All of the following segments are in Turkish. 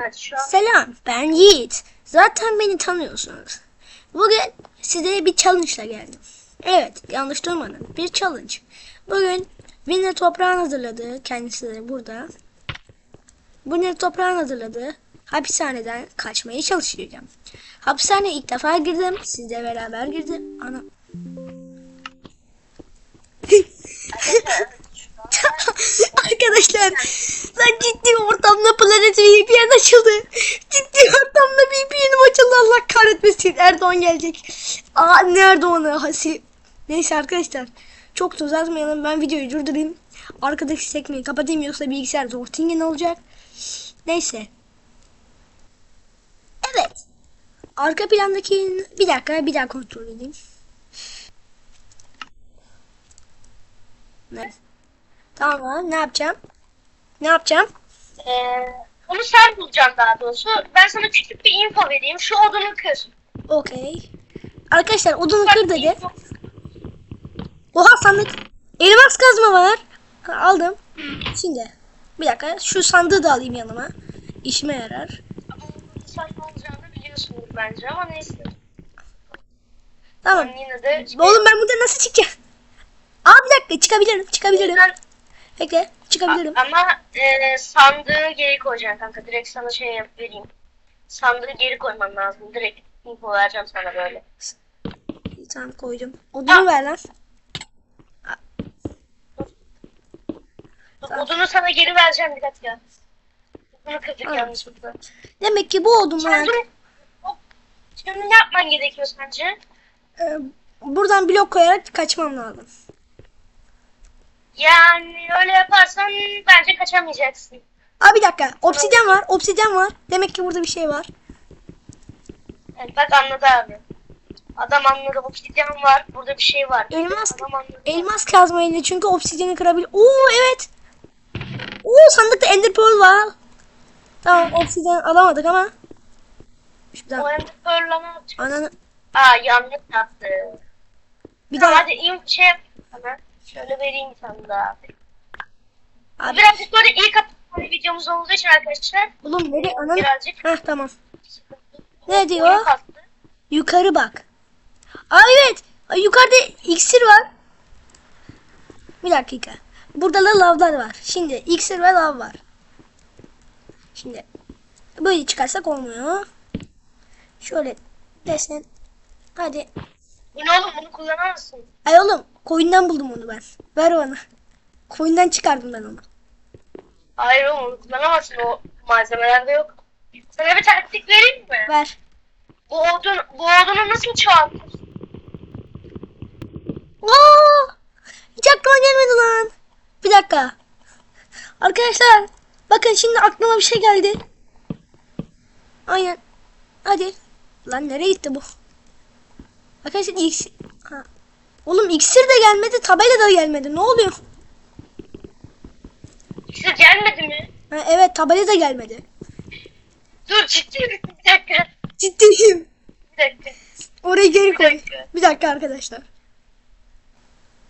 Evet şu an. Selam, ben Yiğit. Zaten beni tanıyorsunuz. Bugün size bir challenge ile geldim. Evet, yanlış duymadın. Bir challenge. Bugün Winner Toprağın hazırladığı, kendisi de burada. Winner Toprağın hazırladığı hapishaneden kaçmaya çalışacağım. Hapishaneye ilk defa girdim. Sizle beraber girdim. Ana. Arkadaşlar ben ciddi ortamda Planet VPN açıldı. Ciddi ortamda VPN'im açıldı Allah kahretmesin. Erdoğan gelecek. Aa ne Erdoğan'ı hasi. Neyse arkadaşlar çok da uzatmayalım ben videoyu durdurayım. Arkadaki sekmeyi kapatayım yoksa bilgisayar zortingen olacak. Neyse. Evet. Arka plandaki bir dakika bir daha kontrol edeyim. Ne? Tamam ne yapacağım? Ne yapacağım? Ee, onu sen bulacaksın daha doğrusu. Ben sana küçük bir info vereyim. Şu odunu kır. Okey. Arkadaşlar odunu kır dedi. Oha sandık. Elmas kazma var. Ha, aldım. Şimdi bir dakika şu sandığı da alayım yanıma. İşime yarar. Ama onun saçma olacağını biliyorsunuz bence ama neyse. Tamam. Ben yine de... Oğlum ben burada nasıl çıkacağım? Aa bir dakika çıkabilirim. Çıkabilirim. Ben- Bekle çıkabilirim. Ama e, sandığı geri koyacaksın kanka. Direkt sana şey yap vereyim. Sandığı geri koyman lazım. Direkt info vereceğim sana böyle. Tamam koydum. Odunu ver lan. Tamam. Odunu sana geri vereceğim bir dakika. Odunu kırdık Ha. yanlışlıkla. Demek ki bu odunlar Şimdi, şimdi ne yapman gerekiyor sence? e, buradan blok koyarak kaçmam lazım. Yani öyle yaparsan bence kaçamayacaksın. Aa bir dakika. Obsidyen var. Obsidyen var. Demek ki burada bir şey var. Evet, bak anladı abi. Adam anladı. Obsidyen var. Burada bir şey var. Elmas Adam anladı. elmas kazmayla çünkü obsidyeni kırabilir. Oo evet. Oo sandıkta ender pearl var. Tamam obsidyen alamadık ama. Şuradan O ender pearl'la ne yapacak? ananı Aa yanlış yaptı. bir daha. hadi in şey yap. Şöyle vereyim sana da abi. Abi, Birazcık böyle ilk atışma videomuz olduğu için arkadaşlar. oğlum nereye ananı? Birazcık Heh tamam. Ne diyor? Yukarı bak. Aa evet. Yukarıda iksir var. Bir dakika. Burada da lavlar var. Şimdi iksir ve lav var. Şimdi böyle çıkarsak olmuyor. Şöyle desen. Hadi. Bu ne oğlum bunu kullanamazsın. Ay oğlum koyundan buldum onu ben. Ver bana. Koyundan çıkardım ben onu. Hayır oğlum onu kullanamazsın. O malzemelerde yok. Sana bir taktik vereyim mi? Ver. Bu odun, bu odunu nasıl çoğaltır? Aa! Hiç aklıma gelmedi lan. Bir dakika. Arkadaşlar bakın şimdi aklıma bir şey geldi. Aynen. Hadi. Lan nereye gitti bu? Arkadaşlar iksir. Ha. Oğlum iksir de gelmedi, tabela da gelmedi. Ne oluyor? İşte gelmedi mi? Ha, evet, tabela da gelmedi. Dur ciddi misin? Bir dakika. Ciddiyim. Bir dakika. Orayı geri Bir koy. dakika. Bir dakika arkadaşlar.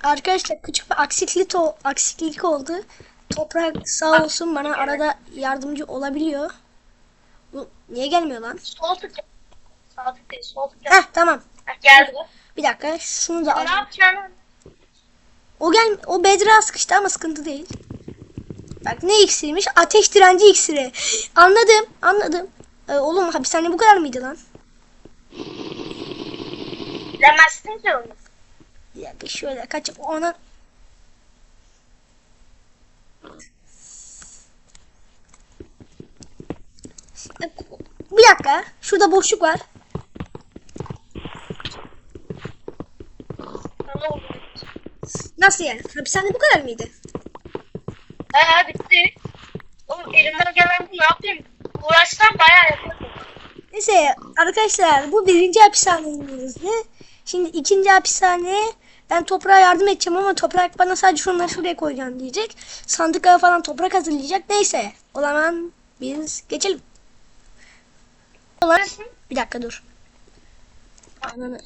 Arkadaşlar küçük bir aksilik, to aksilik oldu. Toprak sağ olsun bana arada yardımcı olabiliyor. Bu niye gelmiyor lan? Sol tık. Sağ tık değil, sol tık Heh tamam. Geldi. Bir dakika şunu da Ne alayım. yapacaksın? O gel o bedra sıkıştı ama sıkıntı değil. Bak ne iksirmiş? Ateş direnci iksiri. Anladım, anladım. Ee, oğlum hapishane bu kadar mıydı lan? Bilemezsin ki onu. Bir dakika şöyle kaç ona Bir dakika. Şurada boşluk var. Sana oldu. Nasıl yani? Hapishane bu kadar mıydı? Ha bitti. Oğlum elimden gelen bu ne yapayım? Uğraşsam bayağı yaparım. Neyse arkadaşlar bu birinci hapishanemizdi. Şimdi ikinci hapishane ben toprağa yardım edeceğim ama toprak bana sadece şunları şuraya koyacağım diyecek. Sandıklara falan toprak hazırlayacak. Neyse o zaman biz geçelim. Ulan, bir dakika dur. Ananı.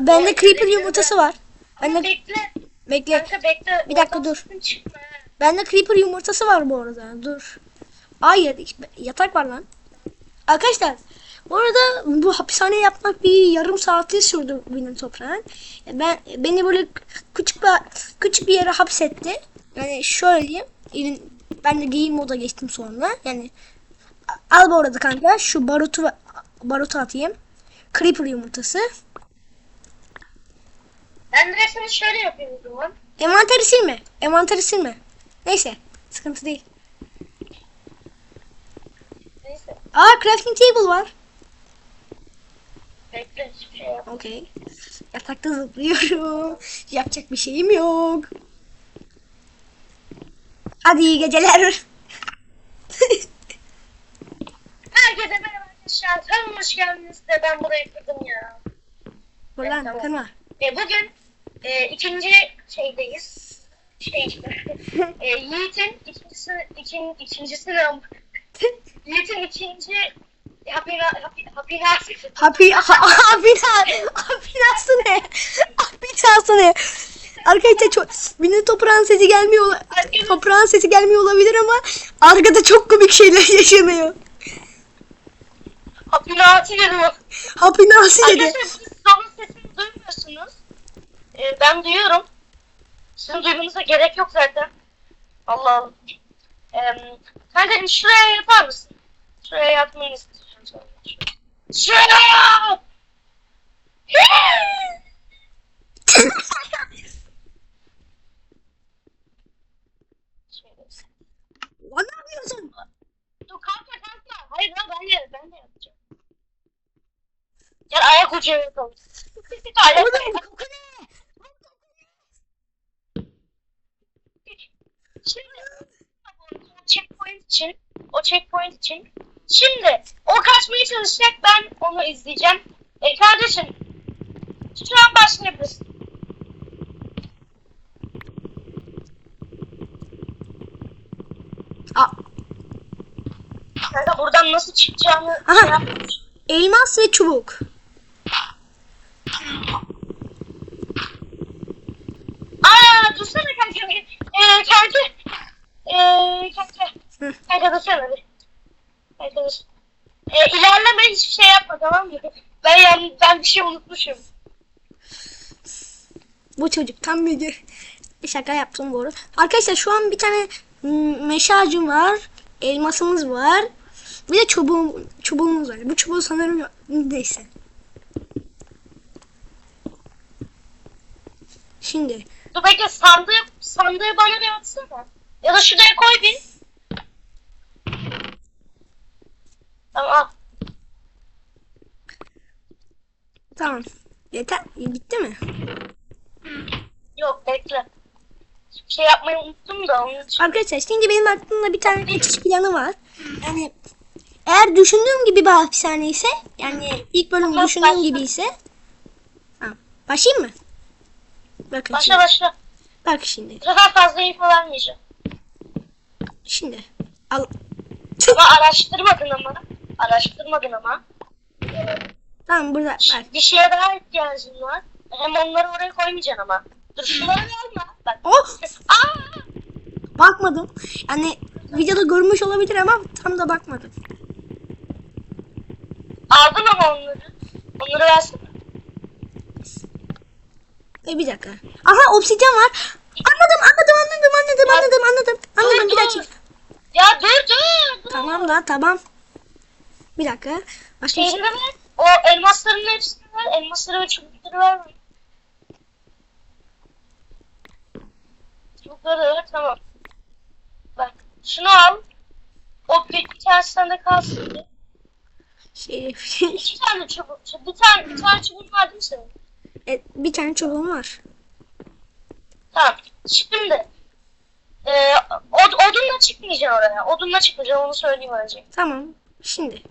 Bende creeper yumurtası var. Bende Bekle. Bekle. Kanka bekle. Bir dakika dur. çıkma. Bende creeper yumurtası var bu arada. Dur. Hayır yatak var lan. Arkadaşlar bu arada bu hapishane yapmak bir yarım saati sürdü benim toprağın. Ben beni böyle küçük bir küçük bir yere hapsetti. Yani şöyle diyeyim. Ben de game moda geçtim sonra. Yani al bu arada kanka şu barutu barutu atayım. Creeper yumurtası. Ben sana şöyle yapayım o zaman. Envanteri silme. Envanteri silme. Neyse. Sıkıntı değil. Neyse. Aa crafting table var. Bekle hiçbir şey yap. Okey. Yatakta zıplıyorum. Yapacak bir şeyim yok. Hadi iyi geceler. Herkese merhaba arkadaşlar. Hoş geldiniz de ben burayı kırdım ya. Ulan tamam. kırma. E, bugün e, ikinci şeydeyiz. Şey e, Yiğit'in ikincisi, ikin, ikincisini Yiğit'in ikinci hapinası. Happy, ha, hapina, hapinası ne? Hapinası ne? Arkadaşlar çok, benim toprağın sesi gelmiyor. Toprağın sesi gelmiyor olabilir ama arkada çok komik şeyler yaşanıyor. Hapinası dedim. Hapinası dedi. Arkadaşlar siz onun sesini duymuyorsunuz. E, ben duyuyorum. Sizin duymanıza gerek yok zaten. Allah Allah. E, kanka şuraya yapar mısın? Şuraya yatmayı istiyorum. Şuraya! Şöyle. Lan ne yapıyorsun? Dur kanka kanka. Hayır lan ben de ben de yapacağım. Gel ayak ucu yapalım. ayak koku ne? Şimdi o checkpoint için o checkpoint için şimdi o kaçmaya çalışacak ben onu izleyeceğim. E kardeşim şu an başlayabilirsin. Aa, Kanka buradan nasıl Aha. yapmadım. elmas ve çubuk. Aa dursana kanka. Ee, kanka. Ee, dursana bir. Kanka dur. Ee, ilerleme hiçbir şey yapma tamam mı? Ben yani ben bir şey unutmuşum. Bu çocuk tam bir şaka yaptım bu arada. Arkadaşlar şu an bir tane meşe ağacım var. Elmasımız var. Bir de çubuğum, çubuğumuz var. Bu çubuğu sanırım neyse. Şimdi Dur bekle sandığı, sandığı bana bir atsana. Ya da şuraya koy bir. Tamam al. tamam. Yeter. Bitti mi? Yok bekle. Bir şey yapmayı unuttum da onun için. Arkadaşlar şimdi benim aklımda bir tane kaçış planı var. Yani eğer düşündüğüm gibi bir hapishane ise yani ilk bölüm düşündüğüm gibi ise Tamam. Başlayayım mı? Bakın Başla şimdi. başla. Bak şimdi. Bu sefer fazla info vermeyeceğim. Şimdi. Al. Ama araştırmadın ama. Araştırmadın ama. Tamam burada bak. Bir şeye daha ihtiyacın var. Hem onları oraya koymayacaksın ama. Dur şunları alma. Bak. Oh! Aa! Bakmadım. Yani videoda görmüş olabilir ama tam da bakmadım. Aldın ama onları. Onları versene. E bir dakika. Aha obsidyen var. Anladım anladım anladım anladım anladım anladım. Anladım bir dakika. Ya dur dur. Tamam da tamam. Bir dakika. Başka bir şey. O elmasların hepsini ver. Elmasları ve çubukları ver. Çubukları da ver tamam. Bak şunu al. O bir, bir tanesi sende kalsın. Şey, İki tane çubuk. Bir tane, bir tane çubuk var değil mi senin? E, bir tane çubuğum var. Tamam. Şimdi e, od, odunla çıkmayacaksın oraya. Odunla çıkmayacaksın onu söyleyeyim önce. Tamam. Şimdi.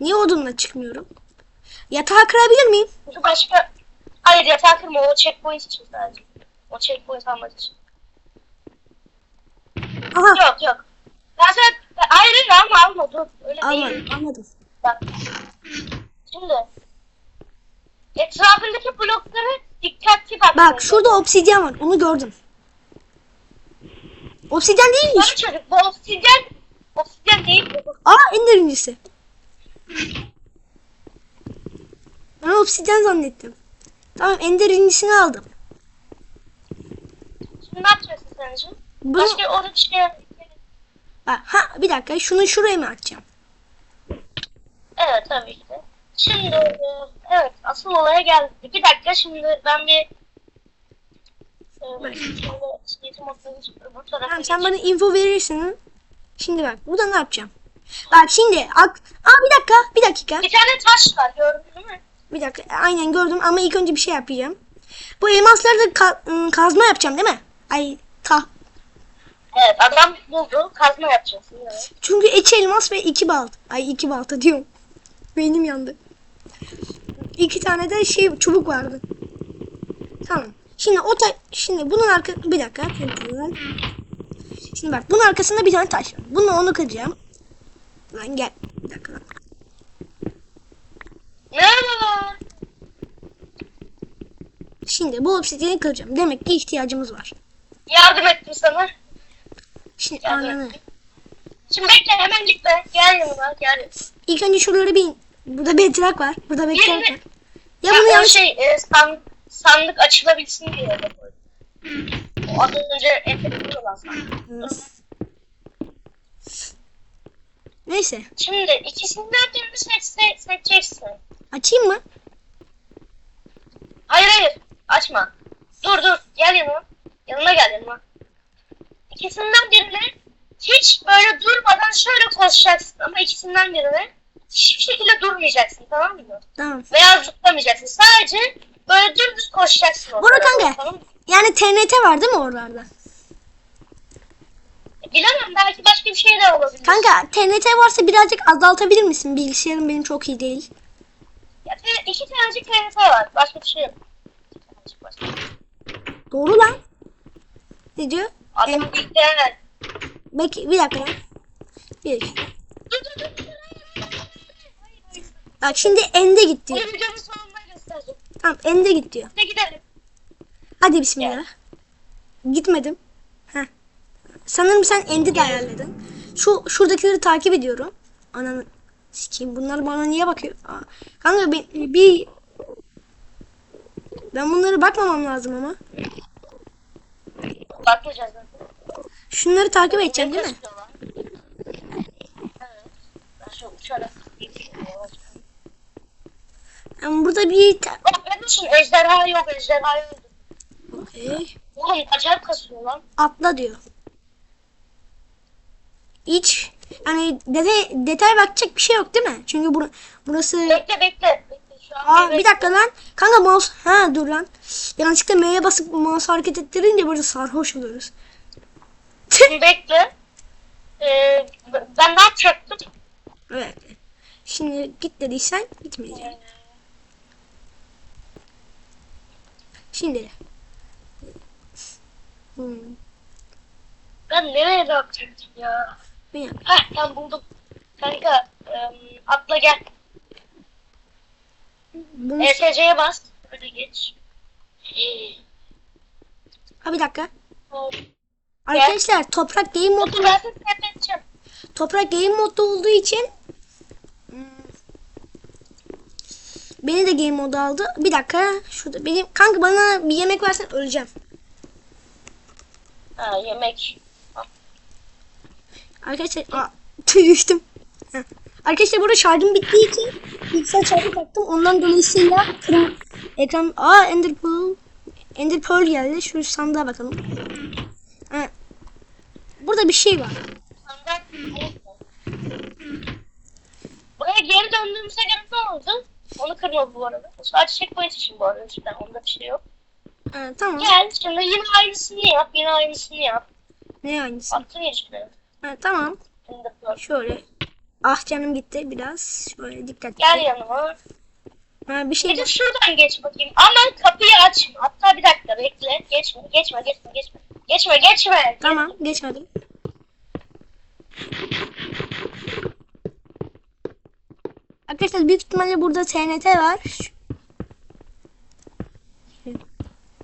Niye odunla çıkmıyorum? Yatağı kırabilir miyim? Çünkü başka... Hayır yatağı kırma o checkpoint için sadece. O checkpoint almak için. Aha. Yok yok. Ben sana... Hayır alma alma dur. Öyle değil. Almadım. Anladım. Bak. Şimdi. Etrafındaki blokları dikkatli bak. Bak şurada obsidyen var. Onu gördüm. Obsidyen değilmiş. Sarı çocuk bu obsidyen. Obsidyen değil. Aa ender incisi. Ben obsidyen zannettim. Tamam ender incisini aldım. Şimdi ne yapacaksın sence? Bunu, Başka orada bir şey ha bir dakika şunu şuraya mı atacağım? Evet tabii ki de. Şimdi evet asıl olaya geldi. Bir dakika şimdi ben bir Tamam sen bana info verirsin. Şimdi bak burada ne yapacağım? Bak şimdi ak Aa bir dakika bir dakika. Bir tane taş var gördün değil mi? Bir dakika aynen gördüm ama ilk önce bir şey yapacağım. Bu elmasları da ka- ım, kazma yapacağım değil mi? Ay ta. Evet adam buldu kazma yapacaksın. Evet. Çünkü iki elmas ve iki balta. Ay iki balta diyorum. Beynim yandı. İki tane de şey çubuk vardı. Tamam. Şimdi o ta şimdi bunun arka bir dakika. Şimdi bak bunun arkasında bir tane taş var. Bunu onu kıracağım. Lan gel. Bir dakika. lan. Merhabalar. Şimdi bu obsidiyeni kıracağım. Demek ki ihtiyacımız var. Yardım ettim sana. Şimdi Yardım ettim. Şimdi bekle hemen gitme. Gel yanıma gel. İlk önce şuraları bir Burada bedrak var. Burada bedrak Birini- var. Ya bunu yanlış şey e, san- sandık açılabilsin diye öyle koydum. O az önce enfekte olan sandık. Neyse. Şimdi ikisinden birini seç, seç, seçeceksin. Açayım mı? Hayır hayır açma. Dur dur gel yanıma. Yanıma gel yanıma. İkisinden birini hiç böyle durmadan şöyle koşacaksın ama ikisinden birini hiçbir şekilde durmayacaksın tamam mı? Tamam. Veya zıplamayacaksın. Sadece böyle dümdüz koşacaksın. Bora kanka. Tamam mı? Yani TNT var değil mi oralarda? Bilemem belki başka bir şey de olabilir. Kanka TNT varsa birazcık azaltabilir misin? Bilgisayarım benim çok iyi değil. Ya, iki tanecik TNT var. Başka bir şey yok. Başka. Doğru lan. Ne diyor? Adam bilgiler. Belki bir dakika lan. Bir. Dur dur dur. dur. Bak şimdi ende git diyor. videonun sonunda göstereceğim. Tamam ende git diyor. Hadi gidelim. Hadi bismillah. Gitmedim. Heh. Sanırım sen endi de ayarladın. Şu şuradakileri takip ediyorum. Ananı sikeyim. Bunlar bana niye bakıyor? Aa, kanka ben, bir ben bunlara bakmamam lazım ama. Bakmayacağız. Şunları takip edeceğim değil mi? kasıyorlar? Evet. Ben şu uçarak Yani burada bir ta- Bak benim için ejderha yok ejderha yok. Okey. Oğlum acayip kasıyor lan. atla diyor. Hiç yani detay, detay bakacak bir şey yok değil mi? Çünkü bura, burası Bekle bekle. Bekle şu an. Aa bir dakika lan. Kanka mouse ha dur lan. Yanlışlıkla M'ye basıp mouse hareket ettirince burada sarhoş oluyoruz. Şimdi bekle. Ee, ben ne yapacaktım? Evet. Şimdi git dediysen gitmeyeceğim. Şimdi. Hmm. Ben nereye ne yapacaktım ya? Dakika. Heh ben buldum. Kanka em, atla gel. Bunu... ESC'ye bas. Öyle geç. Ha bir dakika. Arkadaşlar toprak game seyredeceğim. toprak game modda olduğu için hmm, beni de game moda aldı. Bir dakika. Şurada benim kanka bana bir yemek versen öleceğim. Ha yemek. Arkadaşlar aa, düştüm. Heh. Arkadaşlar burada şarjım bittiği için bilgisayar şarjı taktım. Ondan dolayısıyla kırm- ekran aa Ender Pearl Ender Pearl geldi. Şu sandığa bakalım. Ha. Burada bir şey var. Sandık. Buraya geri döndüğümüzde ne oldu? Onu kırma bu arada. Sadece checkpoint için bu arada. Cidden onda bir şey yok. Ha, tamam. Gel şimdi yine aynısını yap. Yine aynısını yap. Ne aynısı? Attın ya tamam. Şimdi de böyle. Şöyle. Ah canım gitti biraz. Şöyle dikkat. Gel yanıma. Ha, bir şey Bir de şuradan geç bakayım. Ama kapıyı açma. Hatta bir dakika bekle. Geçme, geçme, geçme, geçme. Geçme, geçme. Tamam geçmedim. Arkadaşlar büyük ihtimalle burada TNT var.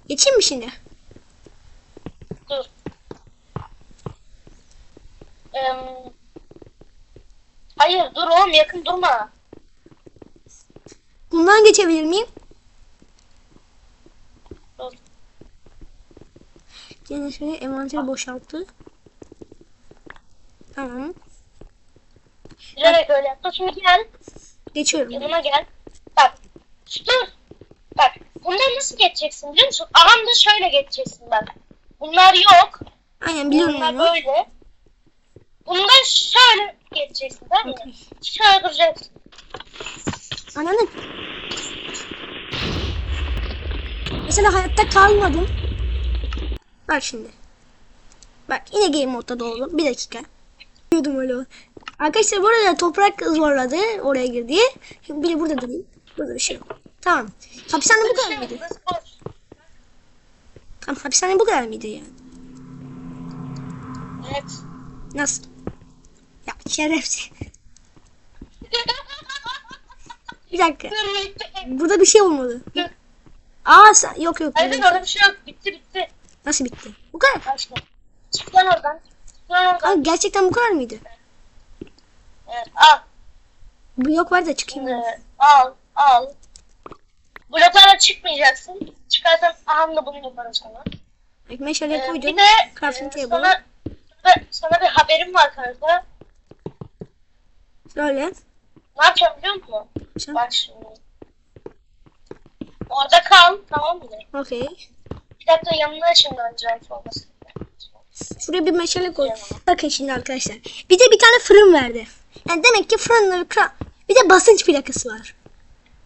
Geçeyim mi şimdi? Dur. Hayır dur oğlum yakın durma. Bundan geçebilir miyim? Dur. Yine şöyle envanteri boşalttı. Tamam. Bilerek öyle yaptım. Şimdi gel. Geçiyorum. Yanıma gel. Bak. Dur. Bak. Bundan nasıl geçeceksin biliyor musun? Aha da şöyle geçeceksin bak. Bunlar yok. Aynen biliyorum Bunlar onu. böyle. Bundan şöyle geçeceksin tamam mı? Okey. Şöyle duracaksın. Anladın? Mesela hayatta kalmadım. Bak şimdi. Bak yine game modda doğdum. Bir dakika. Diyordum öyle. Arkadaşlar bu arada toprak zorladı oraya girdi. Şimdi biri burada durayım. Burada bir şey yok. Tamam. Hapishane bu kadar mıydı? Tamam hapishane bu kadar mıydı yani? Evet. Nasıl? Ya şerefsiz. Bir dakika. Burada bir şey olmadı. Aa sen, yok yok. Hayır orada bir şey yok. Bitti bitti. Nasıl bitti? Bu kadar. Başka. Çık lan oradan. Çık lan oradan. Aa, gerçekten bu kadar mıydı? Evet, al. Bu yok var da çıkayım. Şimdi al. Al. Bloklara çıkmayacaksın. Çıkarsan aham da bunu yaparım sana. Meşale Ee, koydum. bir de crafting e, table. sana, sana, sana bir haberim var kanka. Şöyle. Ne yapacağım biliyor musun? Sen- Bak şimdi. Orada kal tamam mı? Okey. Bir dakika yanına ışınlanacağım sonrasında. Şuraya bir meşale koy. Bakın şimdi arkadaşlar. Bir de bir tane fırın verdi. Yani demek ki fırınla bir kra- Bir de basınç plakası var.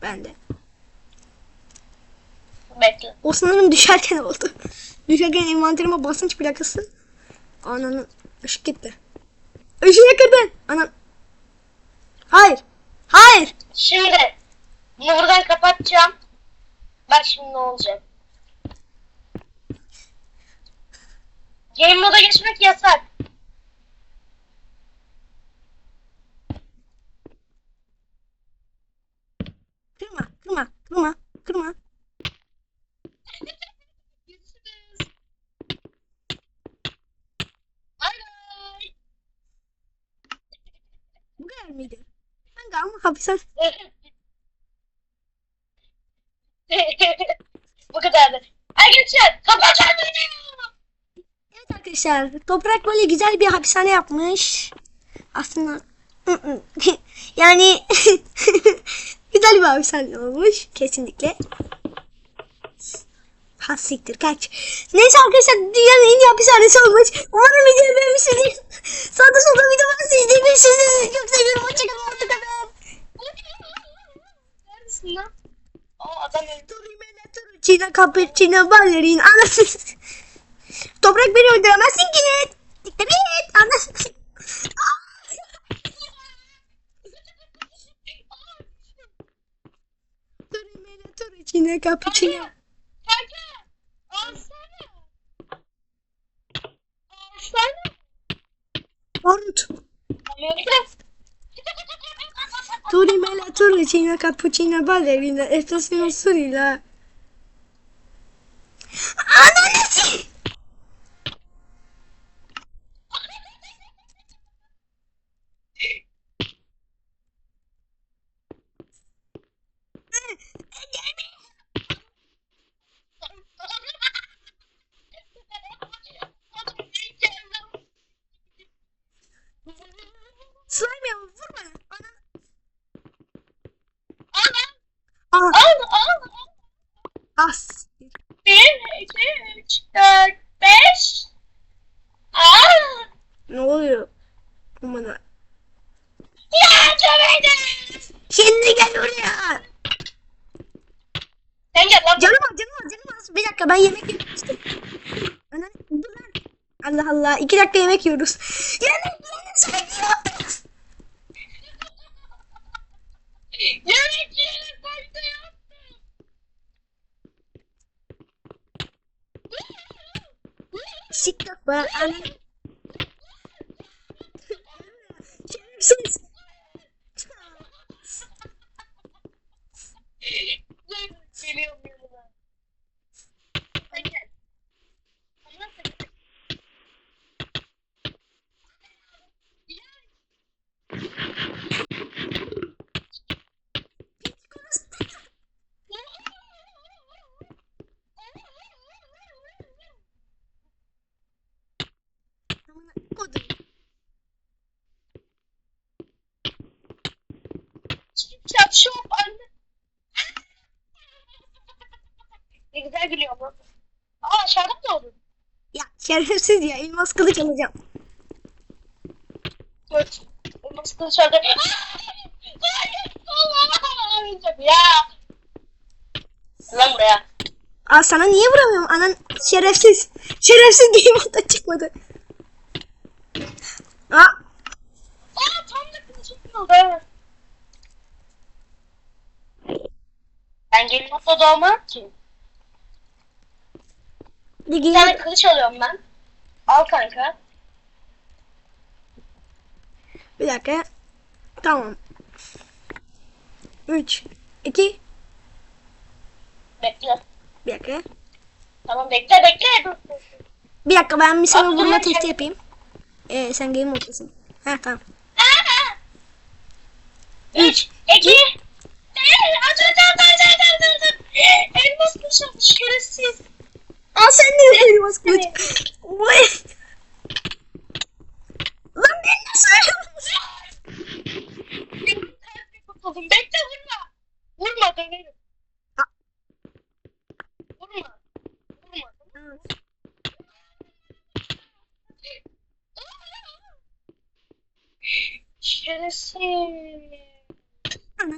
Bende. Bekle. O sanırım düşerken oldu. düşerken envanterime basınç plakası. Ananın ışık gitti. Işığı yakadın. Anan. Hayır. Hayır. Şimdi bunu buradan kapatacağım. Bak şimdi ne olacak. Game moda geçmek yasak. Kırma. Kırma. Kırma. Kırma. Görüşürüz. Bay bay. Bu kadar mıydı? Kanka ama hapishane. Bu kadardı. Arkadaşlar kapatın beni. Evet arkadaşlar toprak böyle güzel bir hapishane yapmış. Aslında yani bir hapishane olmuş kesinlikle. Ha siktir kaç. Neyse arkadaşlar dünyanın en iyi hapishanesi olmuş. Umarım videoyu beğenmişsiniz. Sağda solda video varsa izleyebilirsiniz. Çok seviyorum. Hoşçakalın. Hoşçakalın. Neredesin lan? Aa adam öldü. Turimene turucina cappuccino ballerin anasını. Toprak beni öldüremezsin ki net. Dikkat et. Anasını. miei nettoricine cappuccino. Oruç. Turime la turricina cappuccina ballerina e sto sorrila. Dakika yemek yiyoruz. Yemek yemek yiyoruz. Yemek yiyelim başta yaptım. Siktir be. Şerefsiz. Geliyorum yanına. Sen gel. Ondan sonra- Gel. Kaçıyorum anne. ne güzel gülüyor bu. Aa aşağıda mı oldu? Ya şerefsiz ya elmas kılıç alacağım. Evet. Elmas kılıçlarda. Hayır. Allah. Öleceğim ya. Lan buraya. Aa sana niye vuramıyorum anan şerefsiz. Şerefsiz game moda çıkmadı. Aa Aa tam da kılıcım oldu. Ben gelin mutlu doğmam ki. bir tane game kılıç alıyorum ben. Al kanka. bir dakika. Tamam. 3 2 Bekle. bir dakika. Tamam bekle bekle. Bir dakika ben bir sana vurma testi yapayım. Ee, sen game moddasın. Ha tamam. Aa! Üç, iki, bir, aç aç aç aç aç aç. Elmas kılıç almış şerefsiz. Al sen de elmas kılıç. Vay. Lan ben nasıl. Bekle vurma. Vurma dönerim. Vurma. Vurma. Şerefsiz.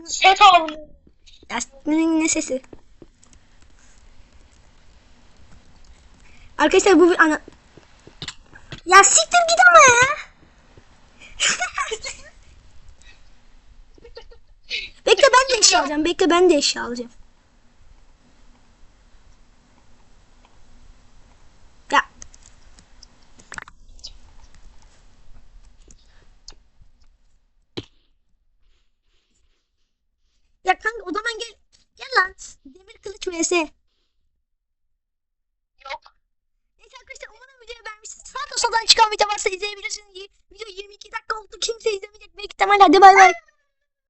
Set almış. Ya ne sesi? Arkadaşlar bu bir ana... Ya siktir git ama ya. Bekle ben de eşya alacağım. Bekle ben de eşya alacağım. Ya. Ya kanka o zaman gel. Gel lan. Demir kılıç vs. Yok. Neyse arkadaşlar umarım videoyu beğenmişsiniz. Sağda soldan